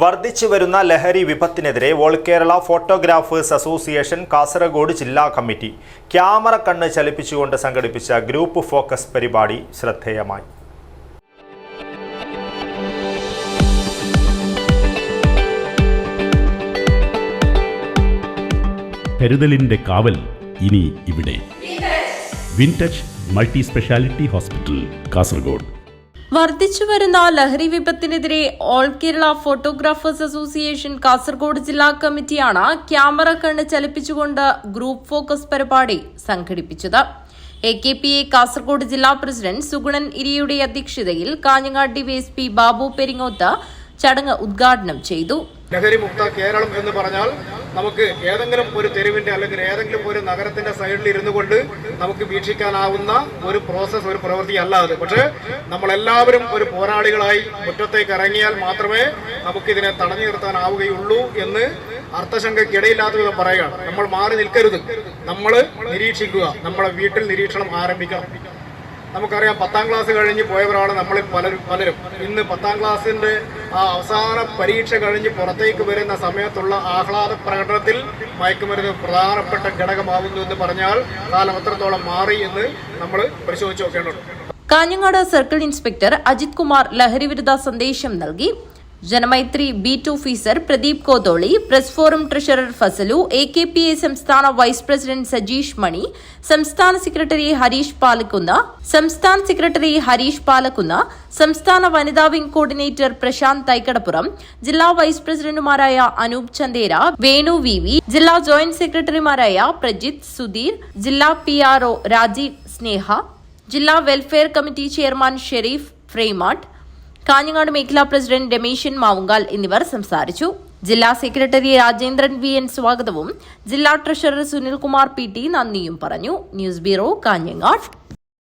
വർദ്ധിച്ചു വരുന്ന ലഹരി വിപത്തിനെതിരെ All Kerala Photographers Association Kasaragod ജില്ലാ കമ്മിറ്റി ക്യാമറ കണ്ണ് ചലിപ്പിച്ചുകൊണ്ട് സംഘടിപ്പിച്ച ഗ്രൂപ്പ് ഫോക്കസ് പരിപാടി ശ്രദ്ധേയമായി. കരുതലിന്റെ കാവൽ ഇനി ഇവിടെ. Wintouch Multi Speciality Hospital Kasaragod. വർദ്ധിച്ചുവരുന്ന ലഹരി വിപത്തിനെതിരെ All Kerala Photographers Association Kasaragod ജില്ലാ കമ്മിറ്റിയാണ് ക്യാമറ കണ്ണ് ചലിപ്പിച്ചുകൊണ്ട് ഗ്രൂപ്പ് ഫോക്കസ് പരിപാടി സംഘടിപ്പിച്ചത്. A K P A Kasaragod ജില്ലാ പ്രസിഡന്റ് സുഗുണൻ ഇരിയുടെ അധ്യക്ഷതയിൽ കാഞ്ഞങ്ങാട് ഡിവൈഎസ്പി ബാബു പെരിങ്ങോത്ത് ചടങ്ങ് ഉദ്ഘാടനം ചെയ്തു. ലഹരി മുക്ത കേരളം എന്ന് പറഞ്ഞാൽ നമുക്ക് ഏതെങ്കിലും ഒരു തെരുവിന്റെ അല്ലെങ്കിൽ ഏതെങ്കിലും ഒരു നഗരത്തിന്റെ സൈഡിൽ ഇരുന്നു കൊണ്ട് നമുക്ക് വീക്ഷിക്കാനാവുന്ന ഒരു പ്രോസസ് ഒരു പ്രവൃത്തി അല്ല അത്. പക്ഷേ നമ്മളെല്ലാവരും ഒരു പോരാളികളായി മുറ്റത്തേക്ക് ഇറങ്ങിയാൽ മാത്രമേ നമുക്ക് ഇതിനെ തടഞ്ഞു നിർത്താനാവുകയുള്ളൂ എന്ന് അർത്ഥശങ്കയ്ക്കിടയില്ലാത്ത വിധം പറയുകയാണ്. നമ്മൾ മാറി നിൽക്കരുത്. നമ്മൾ നിരീക്ഷിക്കുക. നമ്മളെ വീട്ടിൽ നിരീക്ഷണം ആരംഭിക്കണം. നമുക്കറിയാം പത്താം ക്ലാസ് കഴിഞ്ഞ് പോയവരാണ് നമ്മളിൽ പലരും പലരും. ഇന്ന് പത്താം ക്ലാസ്സിന്റെ ആ അവസാന പരീക്ഷ കഴിഞ്ഞ് പുറത്തേക്ക് വരുന്ന സമയത്തുള്ള ആഹ്ലാദ പ്രകടനത്തിൽ മയക്കുമരുന്ന് പ്രധാനപ്പെട്ട ഘടകമാവുന്നു എന്ന് പറഞ്ഞാൽ കാലം എത്രത്തോളം മാറി എന്ന് നമ്മൾ പരിശോധിച്ച് നോക്കേണ്ടതുണ്ട്. കാഞ്ഞങ്ങാട് സർക്കിൾ ഇൻസ്പെക്ടർ അജിത് കുമാർ ലഹരിവിരുദ്ധ സന്ദേശം നൽകി. Janamaithri beat officer Pradeep Kotholi press forum treasurer Fasalu A K P A സംസ്ഥാന വൈസ് പ്രസിഡന്റ് സജീഷ് മണി സംസ്ഥാന സെക്രട്ടറി ഹരീഷ് പാലക്കുന്ന് സംസ്ഥാന സെക്രട്ടറി ഹരീഷ് പാലക്കുന്ന് സംസ്ഥാന വനിതാ വിംഗ് കോർഡിനേറ്റർ പ്രശാന്ത് തൈക്കടപ്പുറം ജില്ലാ വൈസ് പ്രസിഡന്റുമാരായ അനൂപ് ചന്ദേര വേണു വി വി ജില്ലാ ജോയിന്റ് സെക്രട്ടറിമാരായ പ്രജിത്ത് സുധീർ ജില്ലാ P R O Rajeev Sneha ജില്ലാ welfare committee chairman Sherif Fraimatt Kanhangad മേഖലാ പ്രസിഡന്റ് രമേശൻ മാവുങ്കാൽ എന്നിവർ സംസാരിച്ചു. ജില്ലാ സെക്രട്ടറി രാജേന്ദ്രൻ വി എൻ സ്വാഗതവും ജില്ലാ ട്രഷറർ സുനിൽകുമാർ പി ടി നന്ദിയും പറഞ്ഞു. News bureau Kanhangad.